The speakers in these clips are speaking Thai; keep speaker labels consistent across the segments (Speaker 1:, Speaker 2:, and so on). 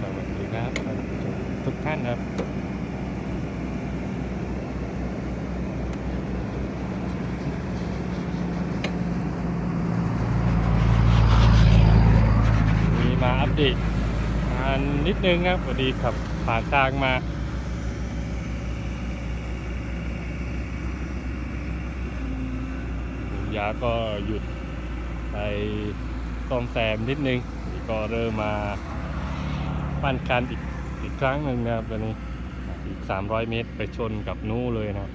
Speaker 1: สวัสดีครับท่านผู้ชมทุกท่านครับ มีมาอัปเดตงานนิดนึงครับพอดีขับผ่านทางมายาก็หยุดไปซ่อมแซมนิดนึง ก็เริ่มมา ปั้นคันอีกอีกครั้งหนึ่งนะครับตอนนี้อีก 300 เมตรไปชนกับนู้เลยนะ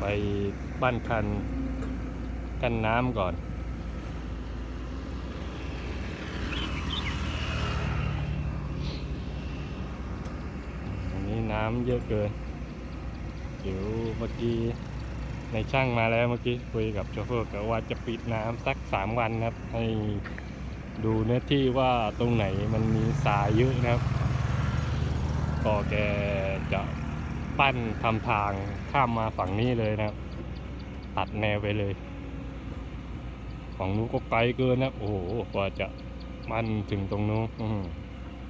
Speaker 1: ไปปั้นคันกันน้ำก่อนอันนี้น้ำเยอะเกินเดี๋ยวเมื่อกี้ ในช่างมาแล้วเมื่อกี้คุยกับโชเฟอร์ก็ว่าจะปิดน้ำสักสามวันครับ ให้ดูเนื้อที่ว่าตรงไหนมันมีสายเยอะนะครับ ก็แกจะปั้นทำทางข้ามมาฝั่งนี้เลยนะครับ ตัดแนวไปเลยฝั่งนู้นก็ไกลเกินนะโอ้โหกว่าจะปั้นถึงตรงนู้น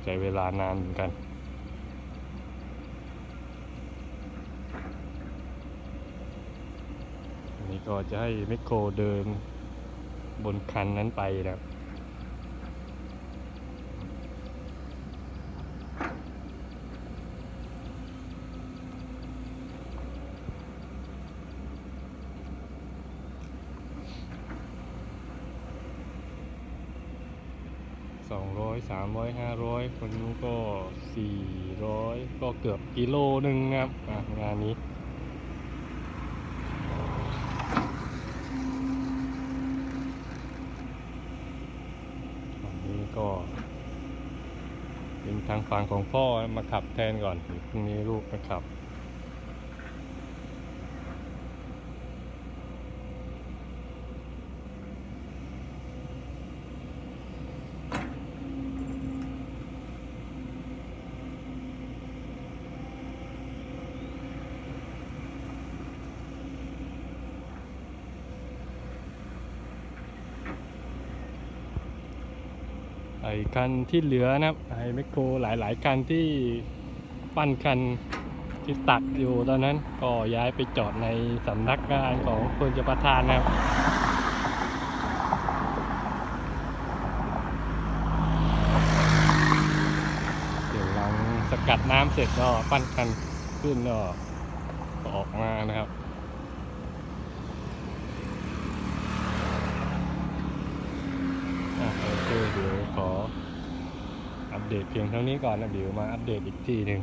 Speaker 1: ใช้เวลานานเหมือนกัน อันนี้ ก็จะให้แมคโครเดินบนคันนั้นไปนะครับสองร้อยสามร้อยห้าร้อยคนนู้นก็สี่ร้อยก็เกือบกิโลหนึ่งนะครับงานนี้ อันนี้ ก็เป็นทางฝั่งของพ่อมาขับแทนก่อนพรุ่งนี้ลูกมาขับ ไอ้คันที่เหลือนะครับไอ้แมคโครหลายๆคันที่ปั้นคันที่ตัดอยู่ตอนนั้นก็ย้ายไปจอดในสำนักงานของคนจะประทานนะครับเดี๋ยวหลังสกัดน้ำเสร็จก็ปั้นคันขึ้นก็ก็ออกมานะครับ อะโอัปเดตเพียงเท่านี้ก่อนนะเดี๋ยวมาอัปเดตอีกทีหนึ่ง